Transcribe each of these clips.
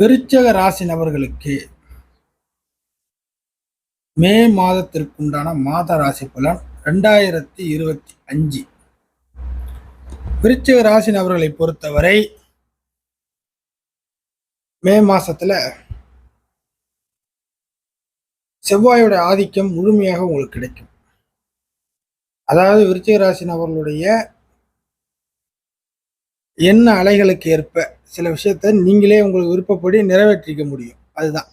விருச்சக ராசி நபர்களுக்கு மே மாதத்திற்குண்டான மாத ராசி பலன் ரெண்டாயிரத்தி இருபத்தி அஞ்சு. விருச்சிக ராசி நபர்களை பொறுத்தவரை மே மாசத்துல செவ்வாயோட ஆதிக்கம் முழுமையாக உங்களுக்கு கிடைக்கும். அதாவது விருச்சிக ராசி நபர்களுடைய என்ன அலைகளுக்கு ஏற்ப சில விஷயத்த நீங்களே உங்களுக்கு விருப்பப்படி நிறைவேற்றிக்க முடியும். அதுதான்.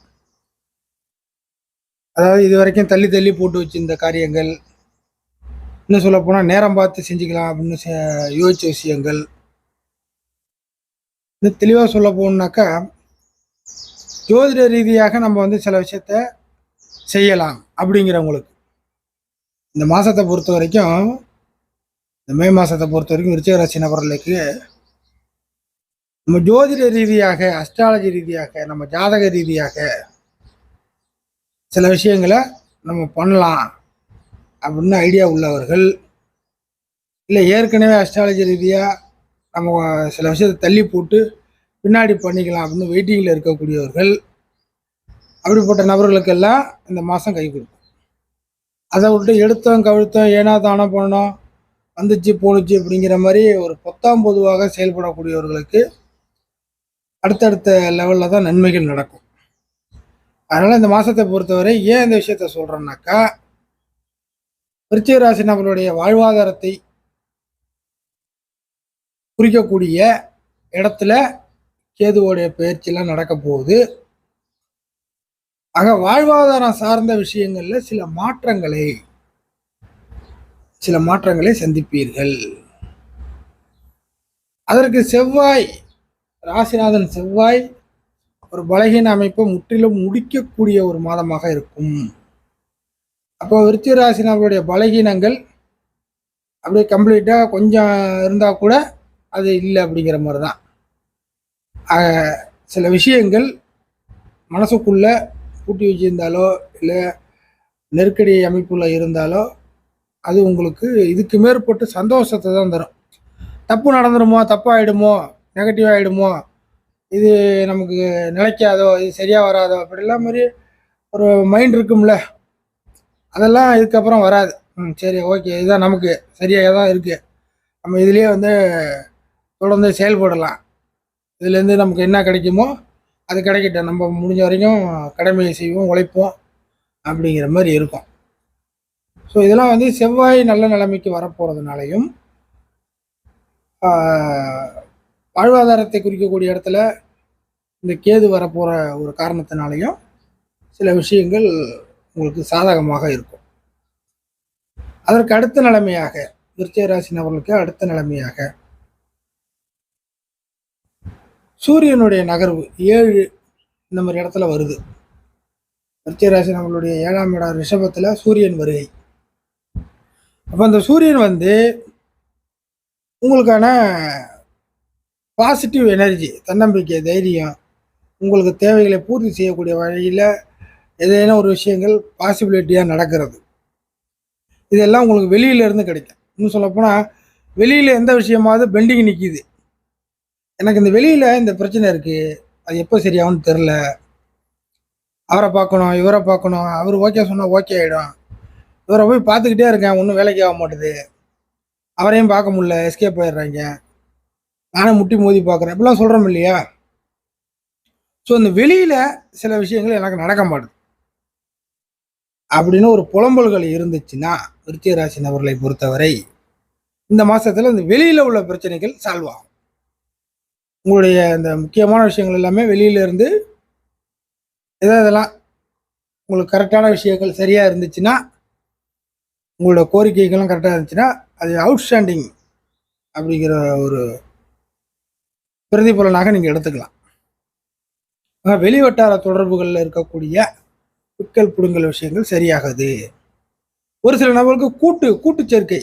அதாவது இது வரைக்கும் தள்ளி தள்ளி போட்டு வச்சிருந்த காரியங்கள் இன்னும் சொல்ல போனால் நேரம் பார்த்து செஞ்சுக்கலாம் அப்படின்னு யோசிச்ச விஷயங்கள். இன்னும் தெளிவாக சொல்ல போகணுன்னாக்கா ஜோதிட ரீதியாக நம்ம வந்து சில விஷயத்த செய்யலாம் அப்படிங்கிறவங்களுக்கு. இந்த மாதத்தை பொறுத்த வரைக்கும் இந்த மே மாதத்தை பொறுத்த வரைக்கும் விருச்சிக ராசி நபர்களுக்கு நம்ம ஜோதிட ரீதியாக அஸ்ட்ராலஜி ரீதியாக நம்ம ஜாதக ரீதியாக சில விஷயங்களை நம்ம பண்ணலாம் அப்படின்னு ஐடியா உள்ளவர்கள் இல்லை ஏற்கனவே அஸ்ட்ராலஜி ரீதியாக நம்ம சில விஷயத்தை தள்ளி போட்டு பின்னாடி பண்ணிக்கலாம் அப்படின்னு வெயிட்டிங்கில் இருக்கக்கூடியவர்கள் அப்படிப்பட்ட நபர்களுக்கெல்லாம் இந்த மாதம் கை கொடுக்கும். அதை விட்டு எடுத்தோம் கவிழ்த்தோம் ஏனா தானே பண்ணோம் வந்துச்சு போணுச்சு அப்படிங்கிற மாதிரி ஒரு பொத்தாம் பொதுவாக செயல்படக்கூடியவர்களுக்கு அடுத்தடுத்த லெவலில் தான் நன்மைகள் நடக்கும். அதனால் இந்த மாதத்தை பொறுத்தவரை ஏன் இந்த விஷயத்த சொல்கிறேன்னாக்கா விருச்சிகராசி நம்மளுடைய வாழ்வாதாரத்தை குறிக்கக்கூடிய இடத்துல கேதுவோடைய பயிற்சியெல்லாம் நடக்க போகுது. ஆக வாழ்வாதாரம் சார்ந்த விஷயங்களில் சில மாற்றங்களை சில மாற்றங்களை சந்திப்பீர்கள். அதற்கு செவ்வாய் ராசிநாதன் செவ்வாய் ஒரு பலகீன அமைப்பை முற்றிலும் முடிக்கக்கூடிய ஒரு மாதமாக இருக்கும். அப்போ விருச்சிக ராசினர்களுடைய பலகீனங்கள் அப்படியே கம்ப்ளீட்டாக கொஞ்சம் இருந்தால் கூட அது இல்லை அப்படிங்கிற மாதிரி தான் சில விஷயங்கள் மனசுக்குள்ளே பூட்டி வச்சிருந்தாலோ இல்லை நெருக்கடி அமைப்புல இருந்தாலோ அது உங்களுக்கு இதுக்கு மேற்பட்டு சந்தோஷத்தை தான் தரும். தப்பு நடந்துருமோ தப்பாயிடுமோ நெகட்டிவ் ஆகிடுமோ இது நமக்கு நிலைக்காதோ? இது சரியாக வராதோ? அப்படிலாம் மாதிரி ஒரு மைண்ட் இருக்கும்ல. அதெல்லாம் இதுக்கப்புறம் வராது. ம் சரி ஓகே இதுதான் நமக்கு. சரியாக தான் இருக்குது நம்ம இதுலேயே வந்து தொடர்ந்து செயல்படலாம். இதுலேருந்து நமக்கு என்ன கிடைக்குமோ அது கிடைக்கட்டும். நம்ம முடிஞ்ச வரைக்கும் கடமையை செய்வோம் உழைப்போம் அப்படிங்கிற மாதிரி இருக்கும். ஸோ இதெல்லாம் வந்து செவ்வாய் நல்ல நிலைமைக்கு வரப்போகிறதுனாலையும் வாழ்வாதாரத்தை குறிக்கக்கூடிய இடத்துல இந்த கேது வரப்போகிற ஒரு காரணத்தினாலையும் சில விஷயங்கள் உங்களுக்கு சாதகமாக இருக்கும். அதற்கு அடுத்த நிலைமையாக விருச்சிக ராசி நபர்களுக்கு அடுத்த நிலைமையாக சூரியனுடைய நகர்வு ஏழு இந்த மாதிரி இடத்துல வருது. விருச்சிக ராசி நம்மளுடைய ஏழாம் இடம் ரிஷபத்தில் சூரியன் வருகை. அப்போ அந்த சூரியன் வந்து உங்களுக்கான பாசிட்டிவ் எனர்ஜி தன்னம்பிக்கை தைரியம் உங்களுக்கு தேவைகளை பூர்த்தி செய்யக்கூடிய வழியில் ஏதேனும் ஒரு விஷயங்கள் பாசிபிலிட்டியாக நடக்கிறது. இதெல்லாம் உங்களுக்கு வெளியில இருந்து கிடைக்கும். இன்னும் சொல்லப்போனால் வெளியில் எந்த விஷயமாவது பெண்டிங் நிற்கிது எனக்கு இந்த வெளியில் இந்த பிரச்சனை இருக்குது அது எப்போ சரியாகும்னு தெரில. அவரை பார்க்கணும் இவரை பார்க்கணும். அவர் ஓகே சொன்னால் ஓகே ஆகிடும் இவரை போய் பார்த்துக்கிட்டே இருக்கேன். ஒன்றும் வேலைக்கு ஆக மாட்டேது. அவரையும் பார்க்க முடில எஸ்கேப் ஆயிடுறாங்க. நானே முட்டி மோதி பார்க்குறேன். இப்படிலாம் சொல்கிறோம் இல்லையா? ஸோ இந்த வெளியில் சில விஷயங்கள் எனக்கு நடக்க மாட்டுது. அப்படின்னு ஒரு புலம்பல்கள் இருந்துச்சுன்னா விருச்சிக ராசி நபர்களை பொறுத்தவரை இந்த மாதத்தில் இந்த வெளியில் உள்ள பிரச்சனைகள் சால்வ் ஆகும். உங்களுடைய இந்த முக்கியமான விஷயங்கள் எல்லாமே வெளியிலேருந்து எதாவது இதெல்லாம் உங்களுக்கு கரெக்டான விஷயங்கள் சரியாக இருந்துச்சுன்னா உங்களோட கோரிக்கைகளும் கரெக்டாக இருந்துச்சுன்னா அது அவுட்ஸ்டாண்டிங் அப்படிங்கிற ஒரு பிரதிபலனாக நீங்கள் எடுத்துக்கலாம். வெளிவட்டார தொடர்புகளில் இருக்கக்கூடிய பிக்கல் புடுங்கல் விஷயங்கள் சரியாகுது. ஒரு சில நபர்களுக்கு கூட்டு கூட்டு சேர்க்கை.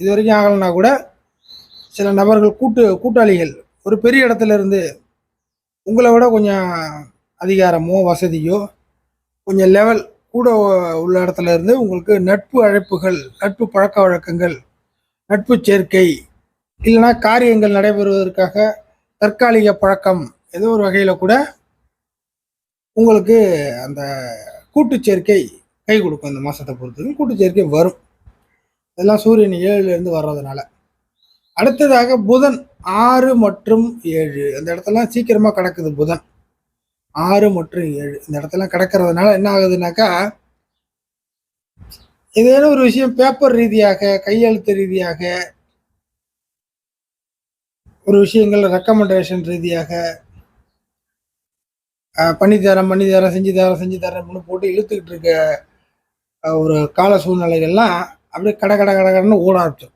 இது வரைக்கும் ஆகலைன்னா கூட சில நபர்கள் கூட்டு கூட்டாளிகள். ஒரு பெரிய இடத்துல இருந்து உங்களை விட கொஞ்சம் அதிகாரமோ வசதியோ கொஞ்சம் லெவல் கூட உள்ள இடத்துல இருந்து உங்களுக்கு நட்பு அழைப்புகள் நட்பு பழக்க வழக்கங்கள் நட்பு சேர்க்கை இல்லைன்னா காரியங்கள் நடைபெறுவதற்காக தற்காலிக பழக்கம் ஏதோ ஒரு வகையில் கூட உங்களுக்கு அந்த கூட்டுச்சேர்க்கை கை கொடுக்கும் இந்த மாதத்தை பொறுத்தவரைக்கும் கூட்டுச்சேர்க்கை வரும். இதெல்லாம் சூரியன் ஏழுலேருந்து வர்றதுனால. அடுத்ததாக புதன் ஆறு மற்றும் ஏழு. அந்த இடத்தெல்லாம் சீக்கிரமாக கிடக்குது புதன். ஆறு மற்றும் ஏழு. இந்த இடத்தெல்லாம் கிடக்கிறதுனால என்ன ஆகுதுனாக்கா ஏதேனும் ஒரு விஷயம் பேப்பர் ரீதியாக கையெழுத்து ரீதியாக ஒரு விஷயங்கள் ரெக்கமெண்டேஷன் ரீதியாக அஹ், பண்ணித்தரேன் பண்ணித்தரேன் செஞ்சு தரேன் செஞ்சு தரேன் போட்டு இழுத்துக்கிட்டு இருக்க ஒரு கால சூழ்நிலைகள்லாம் அப்படியே கட கட கட கடன்னு ஓட ஆரம்பிச்சோம்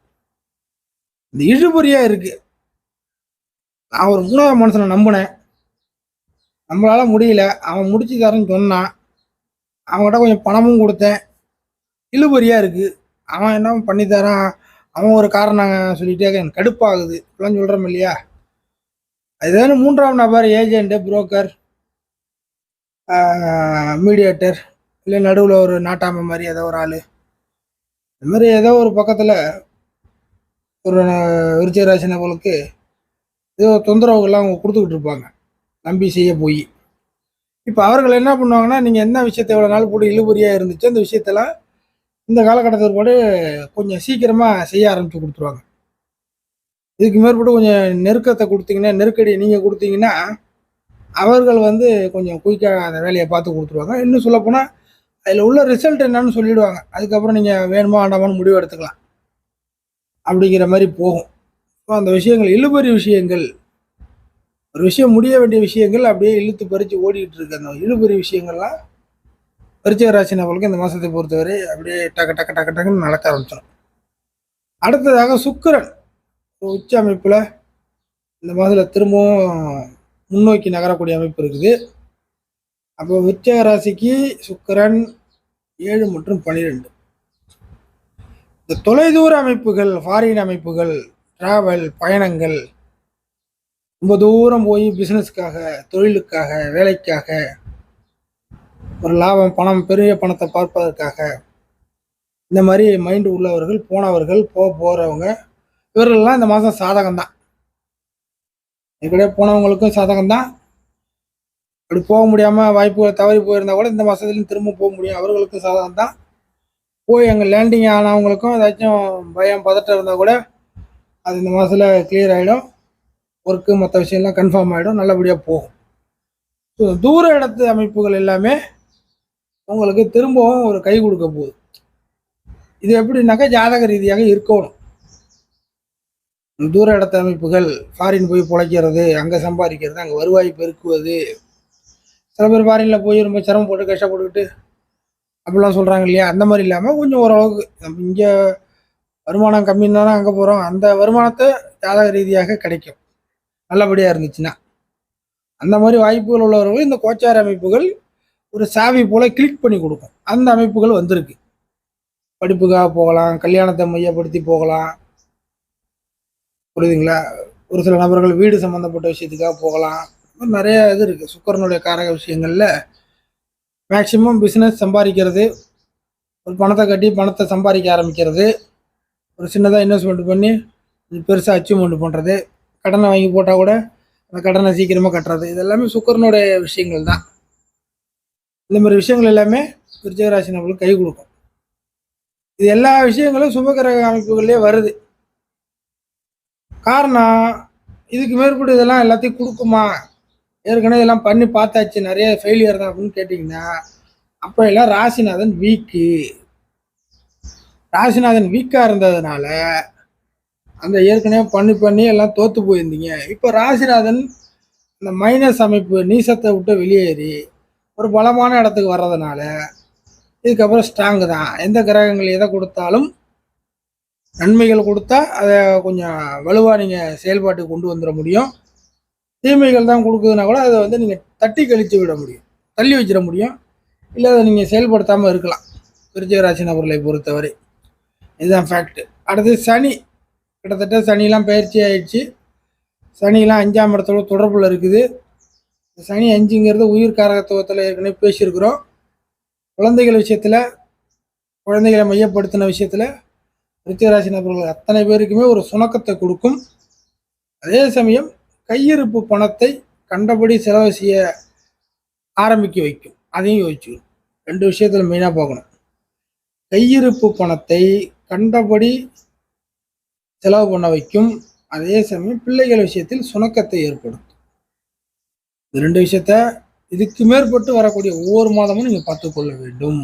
இந்த இழுபறியாக இருக்குது நான் ஒரு மூணாவது மனுஷனை நம்பினேன். நம்மளால முடியல. அவன் முடிச்சு தரேன்னு சொன்னான். அவங்ககிட்ட கொஞ்சம் பணமும் கொடுத்தேன். இழுபறியாக இருக்குது அவன் என்ன பண்ணி தரான்? அவன் ஒரு காரணம் சொல்லிட்டே எனக்கு கடுப்பாகுது. இப்பெல்லாம் சொல்கிறோம் இல்லையா? அதுதான் மூன்றாம் நபர் ஏஜென்ட்டு புரோக்கர் மீடியேட்டர் இல்லை நடுவில் ஒரு நாட்டாமை மாதிரி ஏதோ ஒரு ஆள். இந்த மாதிரி ஏதோ ஒரு பக்கத்தில் ஒரு விருச்சிகராசி நபர்களுக்கு ஏதோ தொந்தரவுகள்லாம் அவங்க கொடுத்துக்கிட்டு இருப்பாங்க. நம்பி செய்ய போய். இப்போ அவர்கள் என்ன பண்ணுவாங்கன்னா நீங்கள் என்ன விஷயத்தை எவ்வளோ நாள் போட்டு இழுபறியாக இருந்துச்சோ அந்த விஷயத்தெல்லாம் இந்த காலகட்டத்தில் போட்டு கொஞ்சம் சீக்கிரமாக செய்ய ஆரம்பித்து கொடுத்துருவாங்க. இதுக்கு மேற்பட்டு கொஞ்சம் நெருக்கத்தை கொடுத்தீங்கன்னா நெருக்கடி நீங்கள் கொடுத்தீங்கன்னா அவர்கள் வந்து கொஞ்சம் குயிக்காக அந்த வேலையை பார்த்து கொடுத்துருவாங்க. இன்னும் சொல்லப்போனால் அதில் உள்ள ரிசல்ட் என்னன்னு சொல்லிவிடுவாங்க அதுக்கப்புறம் நீங்கள் வேணுமா வேண்டாமான்னு முடிவு எடுத்துக்கலாம். அப்படிங்கிற மாதிரி போகும். ஸோ அந்த விஷயங்கள் இழுபறி விஷயங்கள் ஒரு விஷயம் முடிய வேண்டிய விஷயங்கள் அப்படியே இழுத்து பறித்து ஓடிக்கிட்டு இருக்கு அந்த இழுபறி விஷயங்கள்லாம் விருச்சிக ராசி நபர்களுக்கு இந்த மாதத்தை பொறுத்தவரை அப்படியே டக்கு டக்கு டக்கு டக்குன்னு நடக்க ஆரம்பிச்சிடும் அடுத்ததாக சுக்கிரன் உச்ச அமைப்பில் இந்த மாதத்தில் திரும்பவும் முன்னோக்கி நகரக்கூடிய அமைப்பு இருக்குது. அப்போ விருச்சிக ராசிக்கு சுக்கிரன் ஏழு மற்றும் பனிரெண்டு. இந்த தொலைதூர அமைப்புகள் ஃபாரின் அமைப்புகள் ட்ராவல் பயணங்கள் ரொம்ப தூரம் போய் பிஸ்னஸ்க்காக தொழிலுக்காக வேலைக்காக ஒரு லாபம் பணம் பெரிய பணத்தை பார்ப்பதற்காக. இந்த மாதிரி மைண்டு உள்ளவர்கள் போனவர்கள் போக போகிறவங்க இவர்கள்லாம் இந்த மாதம் சாதகம் தான் ஏற்கனவே போனவங்களுக்கும் சாதகம் தான் அப்படி போக முடியாமல் வாய்ப்புகள் தவறி போயிருந்தால் கூட இந்த மாதத்துலையும் திரும்ப போக முடியும். அவர்களுக்கும் சாதகம் தான் போய் அங்கே லேண்டிங் ஆனவங்களுக்கும் ஏதாச்சும் பயம் பதட்டம் இருந்தால் கூட அது இந்த மாதத்தில் கிளியர் ஆகிடும் ஒர்க்கு மற்ற விஷயம்லாம் கன்ஃபார்ம் ஆகிடும் நல்லபடியாக போகும். ஸோ தூர இடத்து அமைப்புகள் எல்லாமே உங்களுக்கு திரும்பவும் ஒரு கை கொடுக்க போகுது. இது எப்படின்னாக்கா ஜாதக ரீதியாக இருக்கணும்? தூர இடத்து அமைப்புகள் ஃபாரின் போய் பிழைக்கிறது அங்கே சம்பாதிக்கிறது அங்கே வருவாய் பெருக்குவது. சில பேர் ஃபாரினில் போய் ரொம்ப சிரமப்பட்டு கஷ்டப்பட்டுக்கிட்டு அப்படிலாம் சொல்கிறாங்க இல்லையா? அந்த மாதிரி இல்லாமல் கொஞ்சம் ஓரளவுக்கு நம்ம இங்கே வருமானம் கம்மின்னு தானே அங்கே போகிறோம் அந்த வருமானத்தை ஜாதக ரீதியாக கிடைக்கும். நல்லபடியாக இருந்துச்சுன்னா. அந்த மாதிரி வாய்ப்புகள் உள்ளவர்கள் இந்த கோச்சார அமைப்புகள் ஒரு சாவி போல கிளிக் பண்ணி கொடுக்கும். அந்த அமைப்புகள் வந்திருக்கு. படிப்புக்காக போகலாம் கல்யாணத்தை மையப்படுத்தி போகலாம். புரியுதுங்களா? ஒரு சில நபர்கள் வீடு சம்மந்தப்பட்ட விஷயத்துக்காக போகலாம். மாதிரி நிறைய இது இருக்குது சுக்கரனுடைய காரக விஷயங்களில் மேக்சிமம் பிஸ்னஸ் சம்பாதிக்கிறது ஒரு பணத்தை கட்டி பணத்தை சம்பாதிக்க ஆரம்பிக்கிறது ஒரு சின்னதாக இன்வெஸ்ட்மெண்ட் பண்ணி பெருசாக அச்சீவ்மெண்ட் பண்ணுறது கடனை வாங்கி போட்டால் கூட அந்த கடனை சீக்கிரமாக கட்டுறது. இது எல்லாமே சுக்கரனுடைய விஷயங்கள் தான். இந்த மாதிரி விஷயங்கள் எல்லாமே விருச்சகராசி நம்மளுக்கு கை கொடுக்கும். இது எல்லா விஷயங்களும் சுபகிரக அமைப்புகள்லேயே வருது. காரணம் இதுக்கு மேற்பட்டு இதெல்லாம் எல்லாத்தையும் கொடுக்குமா? ஏற்கனவே இதெல்லாம் பண்ணி பார்த்தாச்சு. நிறைய ஃபெயிலியர் தான் அப்படின்னு கேட்டிங்கன்னா அப்போ எல்லாம் ராசிநாதன் வீக்கு ராசிநாதன் வீக்காக இருந்ததுனால அந்த ஏற்கனவே பண்ணி பண்ணி எல்லாம் தோற்று போயிருந்தீங்க. இப்போ ராசிநாதன் இந்த மைனஸ் அமைப்பு நீசத்தை விட்டு வெளியேறி ஒரு பலமான இடத்துக்கு வர்றதுனால இதுக்கப்புறம் ஸ்ட்ராங்கு தான். எந்த கிரகங்கள் எதை கொடுத்தாலும் நன்மைகள் கொடுத்தா அதை கொஞ்சம் வலுவாக நீங்கள் செயல்பாட்டுக்கு கொண்டு வந்துட முடியும். தீமைகள் தான் கொடுக்குதுன்னா கூட அதை வந்து நீங்கள் தட்டி கழித்து விட முடியும். தள்ளி வச்சிட முடியும். இல்லை அதை நீங்கள் செயல்படுத்தாமல் இருக்கலாம். விருச்சிகராசி நபர்களை பொறுத்தவரை. இதுதான் ஃபேக்ட் அடுத்து சனி. கிட்டத்தட்ட சனிலாம் பயிற்சி ஆயிடுச்சு. சனிலாம் அஞ்சாம் இடத்தோட தொடர்பில் இருக்குது. சனி அஞ்சுங்கிறது உயிர் காரகத்துவத்தில் ஏற்கனவே பேசியிருக்கிறோம். குழந்தைகள் விஷயத்தில் குழந்தைகளை மையப்படுத்தின விஷயத்தில் ரித்திகராசி நபர்கள் அத்தனை பேருக்குமே ஒரு சுணக்கத்தை கொடுக்கும். அதே சமயம் கையிருப்பு பணத்தை கண்டபடி செலவு செய்ய ஆரம்பிக்க வைக்கும். அதையும் யோசிச்சுக்கணும். ரெண்டு விஷயத்தில் மெயினாக பார்க்கணும். கையிருப்பு பணத்தை கண்டபடி செலவு பண்ண வைக்கும். அதே சமயம் பிள்ளைகள் விஷயத்தில் சுணக்கத்தை ஏற்படுத்தும். இந்த ரெண்டு விஷயத்த இதுக்கு மேற்பட்டு வரக்கூடிய ஒவ்வொரு மாதமும் நீங்கள் பார்த்துக்கொள்ள வேண்டும்.